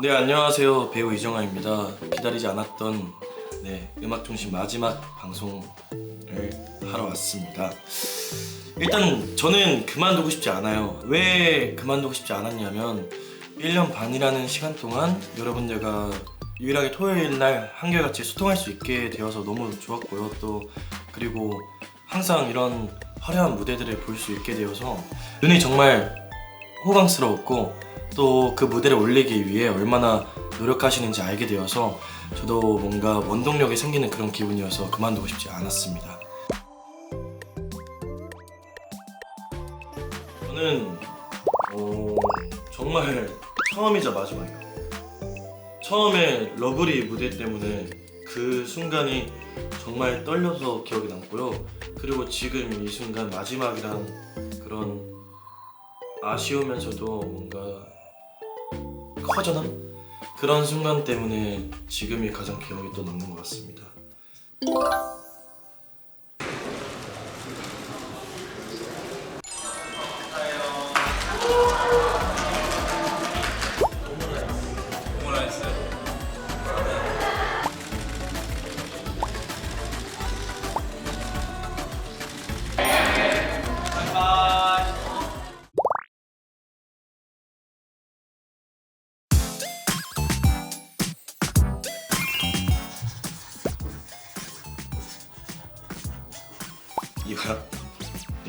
네 안녕하세요. 배우 이정아입니다. 기다리지 않았던 네 음악 중심 마지막 방송을 하러 왔습니다. 일단 저는 그만두고 싶지 않아요. 왜 그만두고 싶지 않았냐면 1년 반이라는 시간 동안 여러분들과 유일하게 토요일 날 한결같이 소통할 수 있게 되어서 너무 좋았고요. 또 그리고 항상 이런 화려한 무대들을 볼 수 있게 되어서 눈이 정말 호강스러웠고 또 그 무대를 올리기 위해 얼마나 노력하시는지 알게 되어서 저도 뭔가 원동력이 생기는 그런 기분이어서 그만두고 싶지 않았습니다. 저는 어, 정말 처음이자 마지막이에요. 처음에 러브리 무대 때문에 그 순간이 정말 떨려서 기억이 남고요. 그리고 지금 이 순간 마지막이란 그런 아쉬우면서도 뭔가 허전함? 그런 순간 때문에 지금이 가장 기억에 또 남는 것 같습니다. 이거요?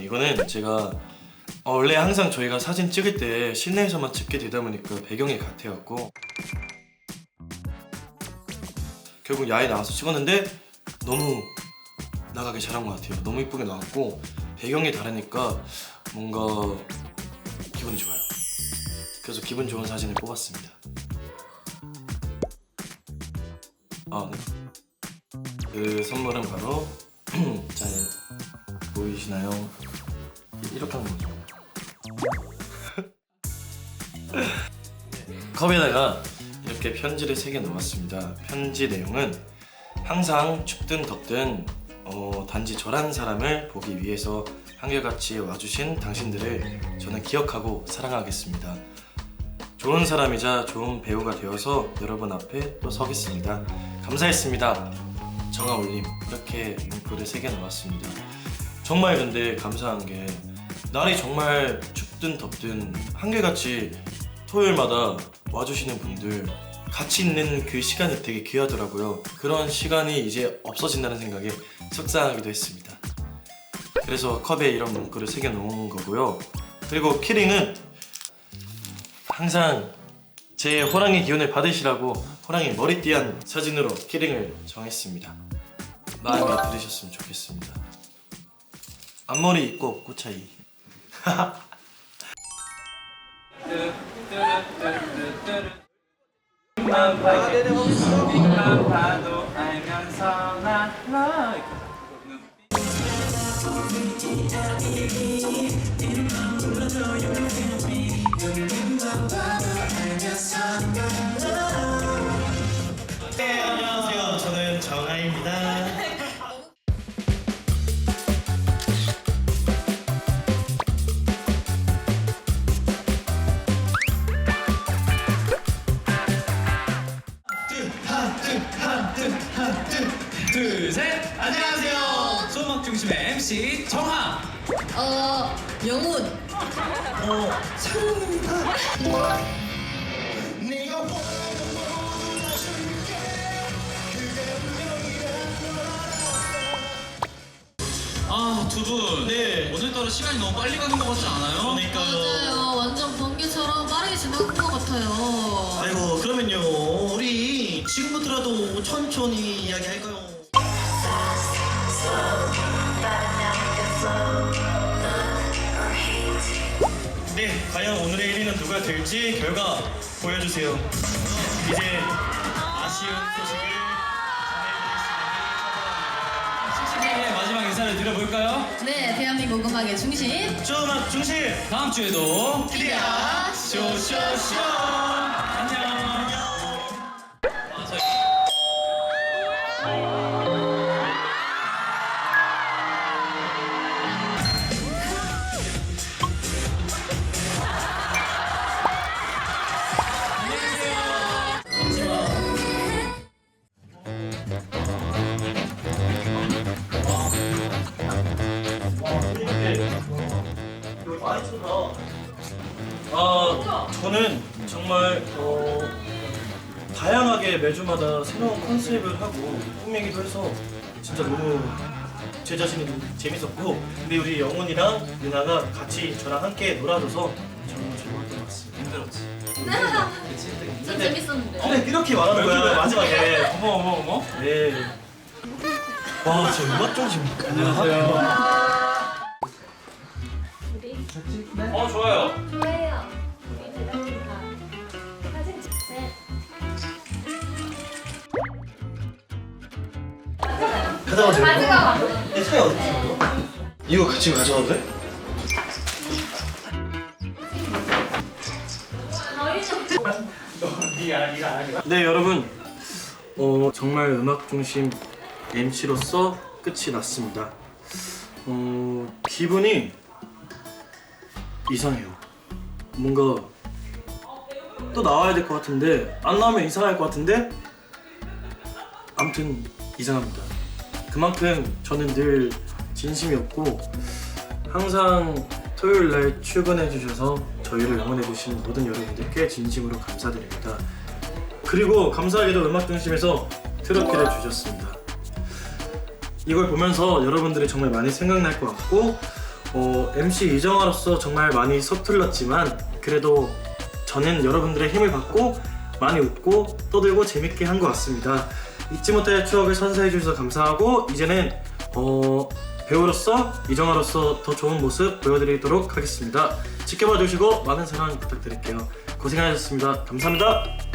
이거는 제가 어, 원래 항상 저희가 사진 찍을 때 실내에서만 찍게 되다 보니까 배경이 같아갖고 결국 야외 나와서 찍었는데 너무 나가기 잘한 것 같아요. 너무 이쁘게 나왔고 배경이 다르니까 뭔가 기분이 좋아요. 그래서 기분 좋은 사진을 뽑았습니다. 아, 네. 그 선물은 바로 잘 보이시나요? 이렇게 하는 거죠. 컵에다가 이렇게 편지를 세 개 넣었습니다. 편지 내용은 항상 춥든 덥든 어, 단지 저란 사람을 보기 위해서 한결같이 와주신 당신들을 저는 기억하고 사랑하겠습니다. 좋은 사람이자 좋은 배우가 되어서 여러분 앞에 또 서겠습니다. 감사했습니다. 정아 올림 이렇게 문구를 세 개 넣었습니다. 정말 근데 감사한 게 날이 정말 춥든 덥든 한결같이 토요일마다 와주시는 분들 같이 있는 그 시간이 되게 귀하더라고요. 그런 시간이 이제 없어진다는 생각에 속상하기도 했습니다. 그래서 컵에 이런 문구를 새겨 놓은 거고요. 그리고 키링은 항상 제 호랑이 기운을 받으시라고 호랑이 머리띠한 사진으로 키링을 정했습니다. 마음에 들으셨으면 좋겠습니다. 앞머리 있고 없고 차이. 빛만 봐도 알면서 날라 네, 안녕하세요. 저는 정아입니다. 둘 셋. 안녕하세요. 소음악 중심의 MC 정하. 어 영훈. 아두 분. 네. 오늘따라 시간이 너무 빨리 가는 것 같지 않아요? 그러니까요. 맞아요. 완전 번개처럼 빠르게 지나간 것 같아요. 아이고 그러면요. 우리 지금부터라도 천천히 이야기할까요? 네 과연 오늘의 1위는 누가 될지 결과 보여주세요. 이제 아쉬운 소식을 네, 마지막 인사를 드려볼까요? 네 대한민국 음악의 중심. 주음악 중심. 다음 주에도 기대야 쇼쇼쇼 아 저는 정말 어, 다양하게 매주마다 새로운 컨셉을 하고 꾸미기도 해서 진짜 너무 제 자신이 너무 재밌었고 근데 우리 영훈이랑 유나가 같이 저랑 함께 놀아줘서 정말 즐거웠던 것 같습니다. 힘들었지. 진짜 재밌었는데. 근데 이렇게 말하는 거야 마지막에. 어머 어머 어머. 네. 와, 저 음악 중심. 어 좋아요. 좋아요. 가져가도 돼요? 가져가. 이 차에 어디 있어? 이거 같이 가져가도 돼? 네 여러분 어, 정말 음악 중심 MC로서 끝이 났습니다. 어, 기분이 이상해요. 뭔가 또 나와야 될 것 같은데 안 나오면 이상할 것 같은데 아무튼 이상합니다. 그만큼 저는 늘 진심이었고 항상 토요일 날 출근해 주셔서 저희를 응원해 주신 모든 여러분들께 진심으로 감사드립니다. 그리고 감사하게도 음악 중심에서 트로피를 주셨습니다. 이걸 보면서 여러분들이 정말 많이 생각날 것 같고 어, MC 이정아로서 정말 많이 서툴렀지만 그래도 저는 여러분들의 힘을 받고 많이 웃고 떠들고 재밌게 한 것 같습니다. 잊지 못할 추억을 선사해 주셔서 감사하고 이제는 어, 배우로서 이정아로서 더 좋은 모습 보여드리도록 하겠습니다. 지켜봐 주시고 많은 사랑 부탁드릴게요. 고생하셨습니다. 감사합니다.